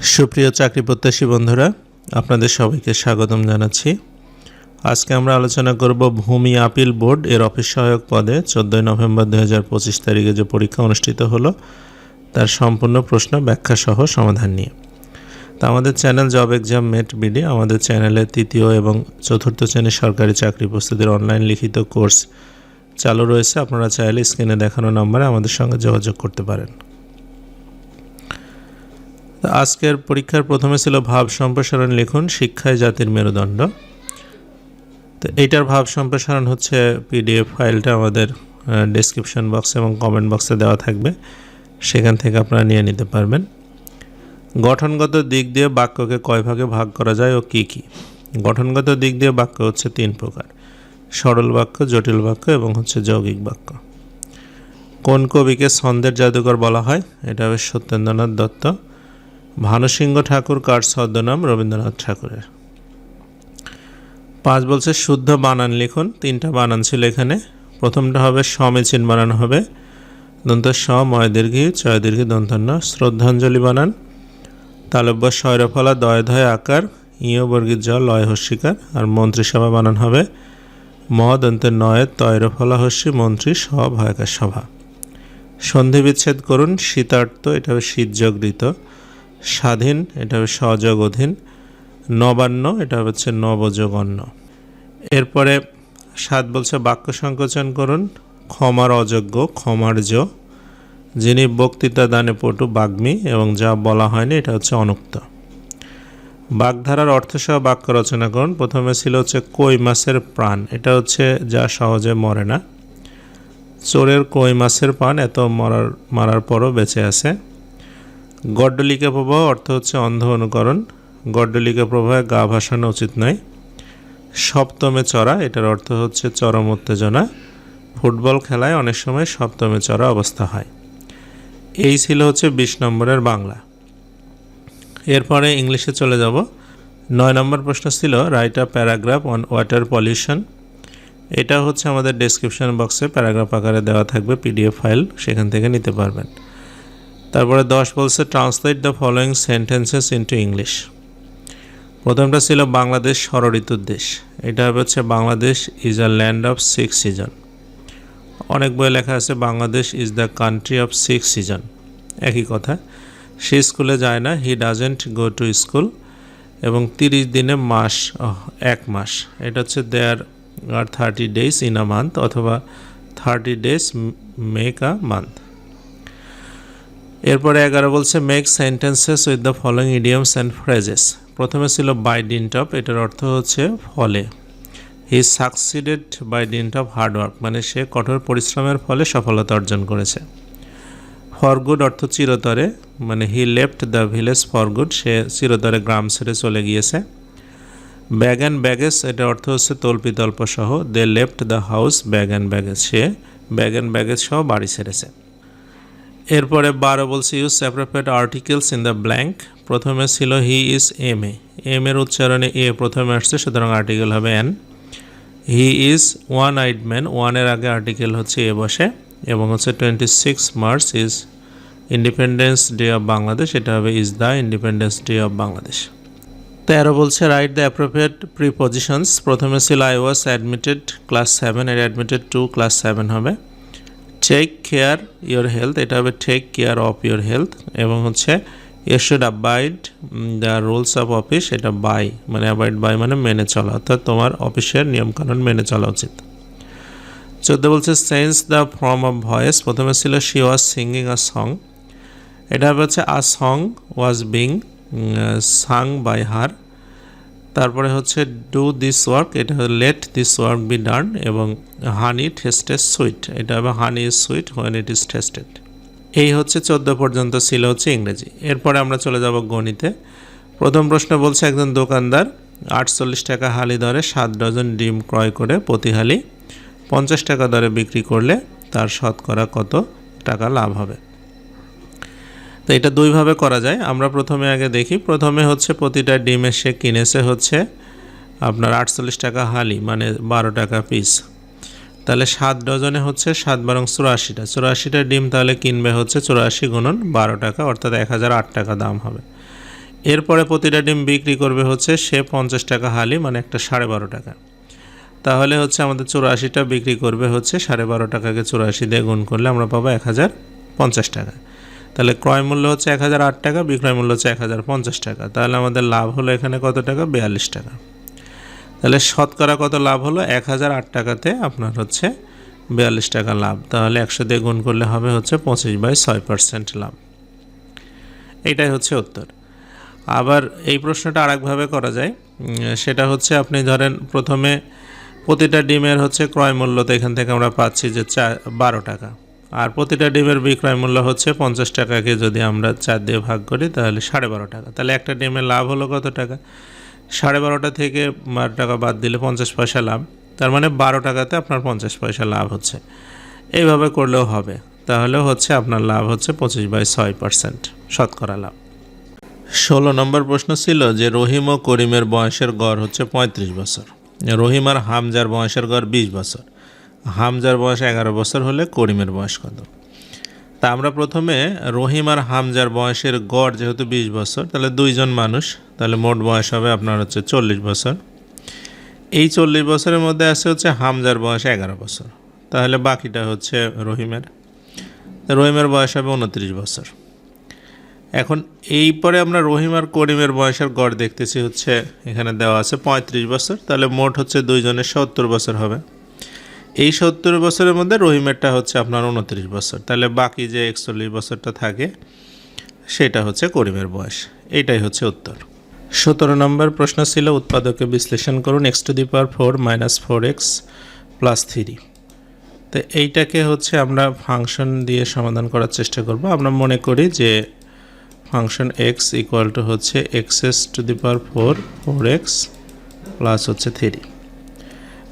সুপ্রিয় চাকরি প্রত্যাশী বন্ধুরা, আপনাদের সবাইকে স্বাগতম জানাচ্ছি। আজকে আমরা আলোচনা করব ভূমি আপিল বোর্ড এর অফিস সহায়ক পদে। চোদ্দোই নভেম্বর দু হাজার পঁচিশ তারিখে যে পরীক্ষা অনুষ্ঠিত হলো, তার সম্পূর্ণ প্রশ্ন ব্যাখ্যা সহ সমাধান নিয়ে। তা আমাদের channel job exam mate BD, আমাদের চ্যানেলে তৃতীয় এবং চতুর্থ শ্রেণির সরকারি চাকরি প্রস্তুতির অনলাইন লিখিত কোর্স চালু রয়েছে। আপনারা চাইলে স্ক্রিনে দেখানো নম্বরে আমাদের সঙ্গে যোগাযোগ করতে পারেন। আজকের পরীক্ষার প্রথমে ছিল ভাব সম্প্রসারণ লিখুন, শিক্ষায় জাতির মেরুদণ্ড। তো এইটার ভাব সম্প্রসারণ হচ্ছে পিডিএফ ফাইলটা আমাদের ডেসক্রিপশন বক্স এবং কমেন্ট বক্সে দেওয়া থাকবে। সেখান থেকে আপনারা নিয়ে নিতে পারবেন। গঠনগত দিক দিয়ে বাক্যকে কয় ভাগে ভাগ করা যায় ও কী কী? গঠনগত দিক দিয়ে বাক্য হচ্ছে তিন প্রকার। সরল বাক্য, জটিল বাক্য এবং হচ্ছে যৌগিক বাক্য। কোন কবিকে ছন্দের জাদুকর বলা হয়? এটা হবে সত্যেন্দ্রনাথ দত্ত। ভানুসিংহ ঠাকুর কার ছদ্মনাম? রবীন্দ্রনাথ ঠাকুরের। পাঁচ বলছে, শুদ্ধ বানান লিখুন। তিনটা বানান ছিল এখানে। প্রথমটা হবে, সমীচীন বানান হবে। দন্ত স, ময় দীর্ঘি, চয় দীর্ঘি দন্তন্য শ্রদ্ধাঞ্জলি বানান। তালব্য শয়রফলা দয় ধয় আকার। ইয়, বর্গীর জ লয় হস্যিকার। আর মন্ত্রিসভা বানান হবে মহদন্তের নয় তয়রফলা হস্যি, মন্ত্রী, স, ভয়কার সভা। সন্ধি বিচ্ছেদ করুন, শীতার্থ, এটা হবে শীতযোগৃত স্বাধীন, এটা হবে সহযোগ অধীন নবান্ন, এটা হচ্ছে নবযোগ অন্ন এরপরে সাত বলছে বাক্য সংকোচন করুন, ক্ষমার অযোগ্য, ক্ষমার জ, যিনি বক্তৃতা দানে পটু বাগ্মী এবং যা বলা হয়নি এটা হচ্ছে অনুক্ত। বাগধারার অর্থসহ বাক্য রচনা করুন, প্রথমে ছিল হচ্ছে কই মাছের প্রাণ, এটা হচ্ছে যা সহজে মরে না। চোরের কই মাছের প্রাণ, এত মরার, মারার পরও বেঁচে আছে। গড্ডলিকা প্রবাহ অর্থ হচ্ছে অন্ধ অনুকরণ। গড্ডলিকা প্রবাহে গা ভাসানো উচিত নয়। সপ্তমে চড়া, এটার অর্থ হচ্ছে চরম উত্তেজনা। ফুটবল খেলায় অনেক সময় সপ্তমে চড়া অবস্থা হয়। এই ছিল হচ্ছে বিশ নম্বরের বাংলা। এরপরে ইংলিশে চলে যাব। নয় নম্বর প্রশ্ন ছিল write a paragraph on water pollution এটা হচ্ছে আমাদের ডেসক্রিপশন বক্সে প্যারাগ্রাফ আকারে দেওয়া থাকবে পিডিএফ ফাইল সেখান থেকে নিতে পারবেন। তারপরে দশ বলছে translate the following sentences into English প্রথমটা ছিল, বাংলাদেশ ষড়ঋতুর দেশ। এটা হচ্ছে, Bangladesh is a land of six season অনেক বই লেখা আছে, Bangladesh is the country of six season একই কথা, সে স্কুলে যায় না he doesn't go to school এবং তিরিশ দিনে মাস এক মাস। এটা হচ্ছে there are thirty days in a month অথবা thirty days make a month এরপরে এগারো বলছে make sentences with the following idioms and phrases প্রথমে ছিল বাই ডিন্ট অফ এটার অর্থ হচ্ছে, ফলে। He succeeded by dint of hard work মানে সে কঠোর পরিশ্রমের ফলে সফলতা অর্জন করেছে। ফর গুড অর্থ চিরতরে মানে he left the village for good সে চিরতরে গ্রাম ছেড়ে চলে গিয়েছে। ব্যাগ অ্যান্ড ব্যাগেজ এটা অর্থ হচ্ছে তল্পিতল্প সহ। They left the house bag and baggage say bag and baggage সহ বাড়ি ছেড়েছে। এরপরে বারো বলছে use appropriate articles in the blank প্রথমে ছিল he is M A M এর উচ্চারণে এ প্রথমে আসছে, সুতরাং আর্টিকেল হবে an he is one eyed man ওয়ানের আগে আর্টিকেল হচ্ছে এ বসে। এবং হচ্ছে twenty six March is independence day of Bangladesh এটা হবে is the independence day of Bangladesh তেরো বলছে রাইট দ্য অ্যাপ্রোপ্রিয়েট প্রিপোজিশনস প্রথমে ছিল I was admitted class seven এর অ্যাডমিটেড টু ক্লাস সেভেন হবে। টেক কেয়ার ইয়োর হেলথ এটা হবে take care of your health এবং হচ্ছে you should abide the rules of office এটা বাই মানে অ্যাবাইড বাই মানে মেনে চলা, অর্থাৎ তোমার অফিসের নিয়মকানুন মেনে চলা উচিত। চোদ্দ বলছে sense the form of voice প্রথমে ছিল she was singing a song এটা হচ্ছে a song was being sung by her তারপরে হচ্ছে ডু দিস ওয়ার্ক এটা let this work be done এবং হানি টেস্টেড সুইট এটা হবে honey is sweet when it is tasted এই হচ্ছে চোদ্দ পর্যন্ত ছিল হচ্ছে ইংরেজি। এরপরে আমরা চলে যাব গণিতে। প্রথম প্রশ্ন বলছে একজন দোকানদার, আটচল্লিশ টাকা হালি দরে সাত ডজন ডিম ক্রয় করে প্রতি হালি পঞ্চাশ টাকা দরে বিক্রি করলে তার শতকরা কত টাকা লাভ হবে? তো এটা দুইভাবে করা যায়। আমরা প্রথমে আগে দেখি, প্রথমে হচ্ছে প্রতিটা ডিমের সে কিনেছে হচ্ছে আপনার আটচল্লিশ টাকা হালি মানে বারো টাকা পিস তাহলে সাত ডজনে হচ্ছে সাত বারং চুরাশিটা। চুরাশিটা ডিম তাহলে কিনবে হচ্ছে চুরাশি গুণন বারো টাকা, অর্থাৎ এক হাজার আট টাকা দাম হবে। এরপরে প্রতিটা ডিম বিক্রি করবে হচ্ছে সে পঞ্চাশ টাকা হালি মানে একটা সাড়ে বারো টাকা। তাহলে হচ্ছে আমাদের চুরাশিটা বিক্রি করবে হচ্ছে সাড়ে বারো টাকাকে চুরাশি দিয়ে গুণ করলে আমরা পাবো এক হাজার পঞ্চাশ টাকা। তাহলে ক্রয় মূল্য হচ্ছে এক হাজার আট টাকা, বিক্রয় মূল্য হচ্ছে এক হাজার পঞ্চাশ টাকা। তাহলে আমাদের লাভ হলো এখানে কত টাকা? বিয়াল্লিশ টাকা। তাহলে শতকরা কত লাভ হলো? এক হাজার আট টাকাতে আপনার হচ্ছে বিয়াল্লিশ টাকা লাভ। তাহলে একশো দিয়ে গুণ করলে হবে হচ্ছে পঁচিশ বাই ছয় পার্সেন্ট লাভ। এটাই হচ্ছে উত্তর। আবার এই প্রশ্নটা আরেকভাবে করা যায়। সেটা হচ্ছে আপনি ধরেন প্রথমে প্রতিটা ডিমের হচ্ছে ক্রয় মূল্য তো এখান থেকে আমরা পাচ্ছি যে চার বারো টাকা। আর প্রতিটা ডিমের বিক্রয় মূল্য হচ্ছে পঞ্চাশ টাকাকে যদি আমরা চার দিয়ে ভাগ করি, তাহলে সাড়ে বারো টাকা। তাহলে একটা ডিমের লাভ হলো কত টাকা? সাড়ে বারোটা থেকে বারো টাকা বাদ দিলে পঞ্চাশ পয়সা লাভ। তার মানে বারো টাকাতে আপনার পঞ্চাশ পয়সা লাভ হচ্ছে। এইভাবে করলেও হবে। তাহলে হচ্ছে আপনার লাভ হচ্ছে পঁচিশ বাই ছয় পার্সেন্ট শতকরা লাভ। ষোলো নম্বর প্রশ্ন ছিল যে রহিম ও করিমের বয়সের গড় হচ্ছে পঁয়ত্রিশ বছর। রহিম আর হামজার বয়সের গড় বিশ বছর। হামজার বয়স এগারো বছর হলে করিমের বয়স কত? তা আমরা প্রথমে রহিম আর হামজার বয়সের গড় যেহেতু বিশ বছর, তাহলে দুইজন মানুষ, তাহলে মোট বয়স হবে আপনার হচ্ছে চল্লিশ বছর। এই চল্লিশ বছরের মধ্যে আছে হচ্ছে হামজার বয়স এগারো বছর, তাহলে বাকিটা হচ্ছে রহিমের। রহিমের বয়স হবে উনত্রিশ বছর। এখন এই পরে আমরা রহিম আর করিমের বয়সের গড় দেখতেছি হচ্ছে এখানে দেওয়া আছে পঁয়ত্রিশ বছর, তাহলে মোট হচ্ছে দুইজনের সত্তর বছর হবে। এই সত্তর বছরের মধ্যে রহিমেরটা হচ্ছে আপনার উনত্রিশ বছর। তাহলে বাকি যে একচল্লিশ বছরটা থাকে, সেটা হচ্ছে করিমের বয়স। এইটাই হচ্ছে উত্তর। সতেরো নম্বর প্রশ্ন ছিল, উৎপাদকে বিশ্লেষণ করুন x to the power four minus four x plus three তো এইটাকে হচ্ছে আমরা ফাংশন দিয়ে সমাধান করার চেষ্টা করব। আমরা মনে করি যে ফাংশন এক্স ইকুয়াল টু হচ্ছে x is to the power four four x plus হচ্ছে থ্রি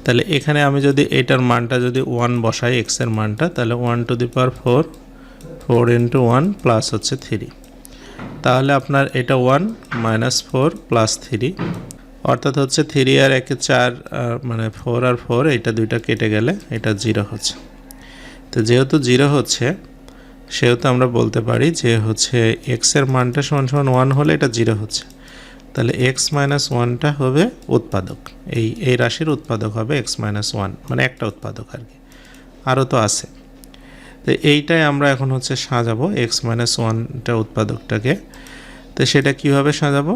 তাহলে এখানে আমি যদি এটার মানটা যদি ওয়ান বসাই এক্সের মানটা, তাহলে one to the power four four into one plus হচ্ছে থ্রি তাহলে আপনার এটা one minus four plus three অর্থাৎ হচ্ছে থ্রি আর একে চার মানে ফোর আর ফোর এটা দুইটা কেটে গেলে এটা জিরো হচ্ছে। তো যেহেতু জিরো হচ্ছে, সেহেতু আমরা বলতে পারি যে হচ্ছে এক্সের মানটা সমান সমান ওয়ান হলে এটা জিরো হচ্ছে। তাহলে এক্স মাইনাস ওয়ানটা হবে উৎপাদক। এই এই রাশির উৎপাদক হবে এক্স মাইনাস ওয়ান মানে একটা উৎপাদক আর কি। আরও তো আছে। তো এইটাই আমরা এখন হচ্ছে সাজাবো এক্স মাইনাস ওয়ানটা উৎপাদকটাকে। তো সেটা কীভাবে সাজাবো?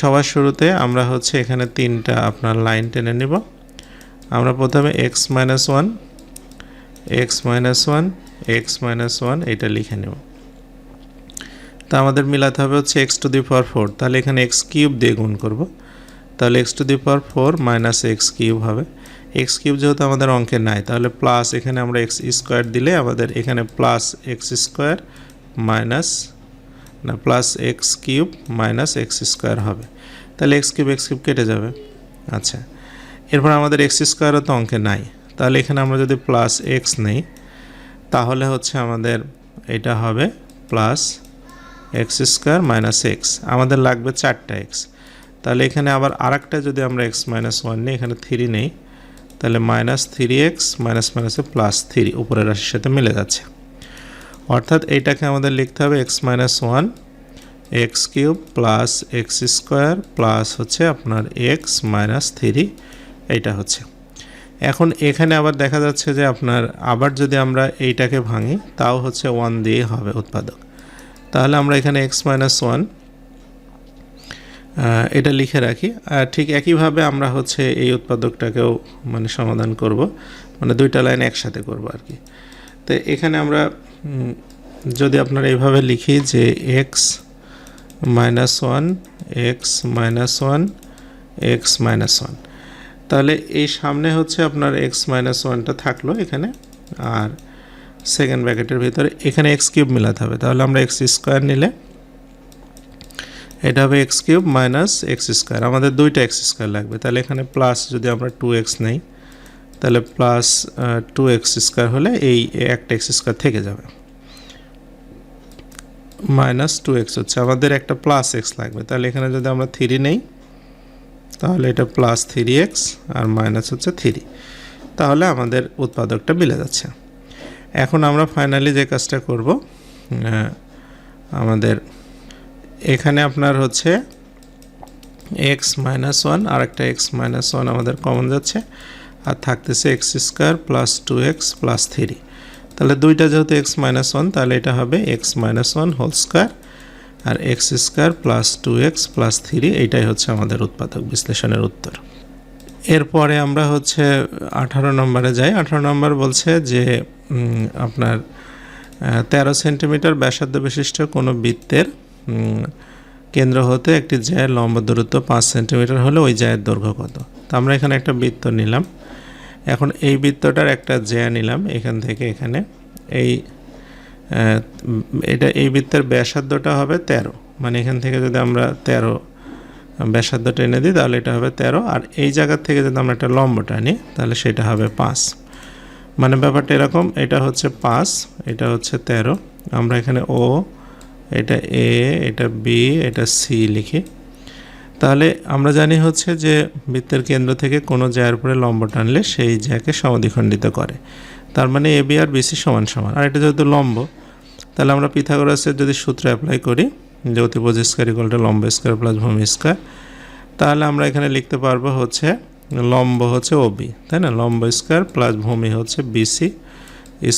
সবার শুরুতে আমরা হচ্ছে এখানে তিনটা আপনার লাইন টেনে নেব। আমরা প্রথমে x minus one x minus one x minus one এটা লিখে নেব। তা আমাদের মিলাতে হবে হচ্ছে x to the power four তাহলে এখানে এক্স কিউব দিয়ে গুণ করব। তাহলে x to the power four minus x cube হবে। এক্স কিউব যেহেতু আমাদের অঙ্কে নাই, তাহলে প্লাস এখানে আমরা এক্স স্কোয়ার দিলে আমাদের এখানে প্লাস এক্স স্কোয়ার মাইনাস না plus x cube minus x square হবে। তাহলে এক্স কিউব এক্স কিউব কেটে যাবে। আচ্ছা এরপর আমাদের এক্স স্কোয়ারও তো অঙ্কে নাই। তাহলে এখানে আমরা যদি প্লাস এক্স নেই, তাহলে হচ্ছে আমাদের এটা হবে plus x square minus x আমাদের লাগবে চারটা এক্স তাহলে এখানে আবার আরেকটা যদি আমরা এক্স মাইনাস ওয়ান নিই, এখানে থ্রি নেই, তাহলে মাইনাস থ্রি এক্স মাইনাস মাইনাসে প্লাস থ্রি উপরের রাশির সাথে মিলে যাচ্ছে। অর্থাৎ এইটাকে আমাদের লিখতে হবে x minus one x cube plus x square plus হচ্ছে আপনার এক্স মাইনাস থ্রি এইটা হচ্ছে। এখন এখানে আবার দেখা যাচ্ছে যে আপনার, আবার যদি আমরা এইটাকে ভাঙি, তাও হচ্ছে ওয়ান দিয়ে হবে উৎপাদক। তাহলে আমরা এখানে এক্স মাইনাস ওয়ান এটা লিখে রাখি। আর ঠিক একইভাবে আমরা হচ্ছে এই উৎপাদকটাকেও মানে সমাধান করব মানে দুইটা লাইন একসাথে করব আর কি। তো এখানে আমরা যদি আপনারা এইভাবে লিখি যে x minus one x minus one x minus one তাহলে এই সামনে হচ্ছে আপনার এক্স মাইনাস ওয়ানটা থাকল এখানে। আর সেকেন্ড ব্র্যাকেটের ভিতরে। এখানে এক্স কিউব মিলাতে হবে। তাহলে আমরা এক্স স্কোয়ার নিলে এটা হবে x cube minus x square. আমাদের দুইটা এক্স স্কোয়ার লাগবে। তাহলে এখানে প্লাস যদি আমরা টু এক্স নেই, তাহলে প্লাস টু এক্স স্কোয়ার হলে এই একটা এক্স স্কোয়ার থেকে যাবে। মাইনাস টু এক্স হচ্ছে। আমাদের একটা প্লাস এক্স লাগবে। তাহলে এখানে যদি আমরা থ্রি নেই, তাহলে এটা প্লাস থ্রি এক্স আর মাইনাস হচ্ছে থ্রি তাহলে আমাদের উৎপাদকটা মিলে যাচ্ছে। এখন আমরা ফাইনালি যে কাজটা করব আমাদের এখানে আপনার হচ্ছে এক্স মাইনাস ওয়ান আর একটা এক্স মাইনাস ওয়ান আমাদের কমন যাচ্ছে, আর থাকতেছে x square plus two x plus three তাহলে দুইটা যেহেতু এক্স মাইনাস ওয়ান তাহলে এটা হবে x minus one whole square আর x square plus two x plus three এইটাই হচ্ছে আমাদের উৎপাদক বিশ্লেষণের উত্তর। এরপরে আমরা হচ্ছে আঠারো নম্বরে যাই। আঠারো নম্বর বলছে যে আপনার তেরো সেন্টিমিটার ব্যাসার্ধ বিশিষ্ট কোনো বৃত্তের কেন্দ্র হতে একটি জ্যায়ের লম্ব দূরত্ব পাঁচ সেন্টিমিটার হলে ওই জায়ের দৈর্ঘ্য কত? তো আমরা এখানে একটা বৃত্ত নিলাম। এখন এই বৃত্তটার একটা জ্যা নিলাম এখান থেকে এখানে। এই এটা, এই বৃত্তের ব্যাসার্ধটা হবে তেরো। মানে এখান থেকে যদি আমরা তেরো ব্যাসার্ধ টেনে দিই, তাহলে এটা হবে তেরো। আর এই জায়গার থেকে যদি আমরা একটা লম্ব টানি, তাহলে সেটা হবে পাঁচ। মানে ব্যাপারটা এরকম, এটা হচ্ছে পাঁচ, এটা হচ্ছে তেরো। আমরা এখানে ও, এটা এ, এটা বি, এটা সি লিখি। তাহলে আমরা জানি হচ্ছে যে বৃত্তের কেন্দ্র থেকে কোনো জায়ের উপরে লম্ব টানলে সেই জায়গাকে সমদ্বিখণ্ডিত করে। তার মানে এ, বি আর বিসি সমান সমান। আর এটা যেহেতু লম্ব, তাহলে আমরা পিথাগোরাসের যদি সূত্র অ্যাপ্লাই করি যে অতিপোজ স্কোয়ার ইকুয়ালটা লম্ব স্কোয়ার প্লাস ভূমি স্কোয়ার, তাহলে আমরা এখানে লিখতে পারব হচ্ছে লম্ব হচ্ছে ওবি তাই না? লম্ব স্কোয়ার প্লাস ভূমি হচ্ছে বিসি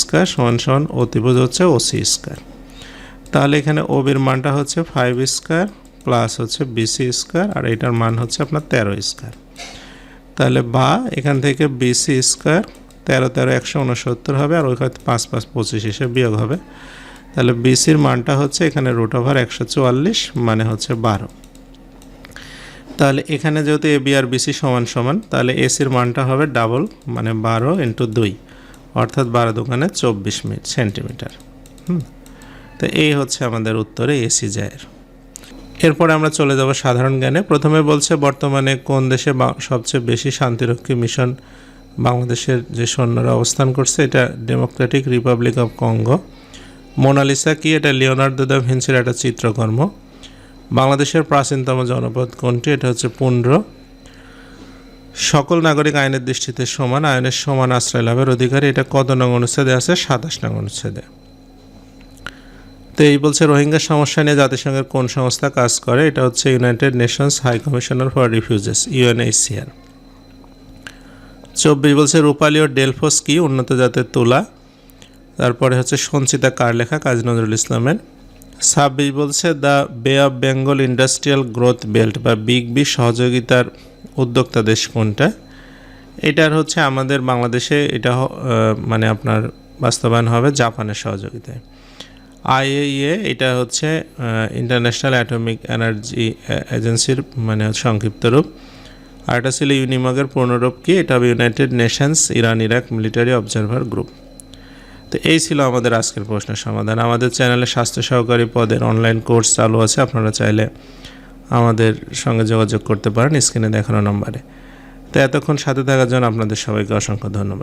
স্কোয়ার সমান সমান অতিভুজ হচ্ছে ওসি স্কোয়ার। তাহলে এখানে ওবির মানটা হচ্ছে ফাইভ স্কোয়ার প্লাস হচ্ছে বিসি স্কোয়ার, আর এটার মান হচ্ছে আপনার তেরো স্কোয়ার। তাহলে বা এখান থেকে বিসি স্কোয়ার তেরো তেরো একশো উনসত্তর হবে, আর ওইখানে পাঁচ পাঁচ পঁচিশ হিসেবে বিয়োগ হবে। তাহলে বিসির মানটা হচ্ছে এখানে রুট ওভার একশো চুয়াল্লিশ মানে হচ্ছে বারো। তাহলে এখানে যেহেতু এ, বি আর বিসি সমান সমান, তাহলে এসির মানটা হবে ডাবল মানে বারো ইন্টু দুই, অর্থাৎ বারো দোকানে চব্বিশ মিনিট সেন্টিমিটার হুম? তো এই হচ্ছে আমাদের উত্তরে এসি জায়ের। এরপরে আমরা চলে যাব সাধারণ জ্ঞানে। প্রথমে বলছে বর্তমানে কোন দেশে সবচেয়ে বেশি শান্তিরক্ষী মিশন বাংলাদেশের যে সৈন্যরা অবস্থান করছে, এটা democratic republic of Congo Mona Lisa কি? এটা লিওনার্দো দা ভিঞ্চির একটা চিত্রকর্ম। বাংলাদেশের প্রাচীনতম জনপদ কোনটি? এটা হচ্ছে পুন্ড্র সকল নাগরিক আইনের দৃষ্টিতে সমান, আইনের সমান আশ্রয় লাভের অধিকারী। এটা কত নং অনুচ্ছেদে আছে, সাতাশ নং অনুচ্ছেদে। তো এই বলছে, রোহিঙ্গা সমস্যা নিয়ে জাতিসংঘের কোন সংস্থা কাজ করে? এটা হচ্ছে united nations high commissioner for refugees, UNHCR. চব্বিশ বলছে, রূপালী ও ডেলফোস কি? উন্নত জাতের তুলা। তারপরে হচ্ছে সঞ্চিতা কার লেখা? কাজী নজরুল ইসলামের। ছাব্বিশ বলছে, the bay of Bengal industrial growth belt বা বিগ বি সহযোগিতার উদ্যোক্তা দেশ কোনটা? এটার হচ্ছে আমাদের বাংলাদেশে এটা মানে আপনার বাস্তবায়ন হবে জাপানের সহযোগিতায়। আইএইএ, এটা হচ্ছে ইন্টারন্যাশনাল অ্যাটমিক এনার্জি এজেন্সির মানে সংক্ষিপ্ত রূপ। আর এটা ছিল ইউনিমগের পূর্ণরূপ কি? এটা হবে united nations Iran Iraq military observer group তো এই ছিল আমাদের আজকের প্রশ্নের সমাধান। আমাদের চ্যানেলে স্বাস্থ্য সহকারী পদের অনলাইন কোর্স চালু আছে, আপনারা চাইলে আমাদের সঙ্গে যোগাযোগ করতে পারেন স্ক্রিনে দেখানো নম্বরে তো এতক্ষণ সাথে থাকার জন্য আপনাদের সবাইকে অসংখ্য ধন্যবাদ।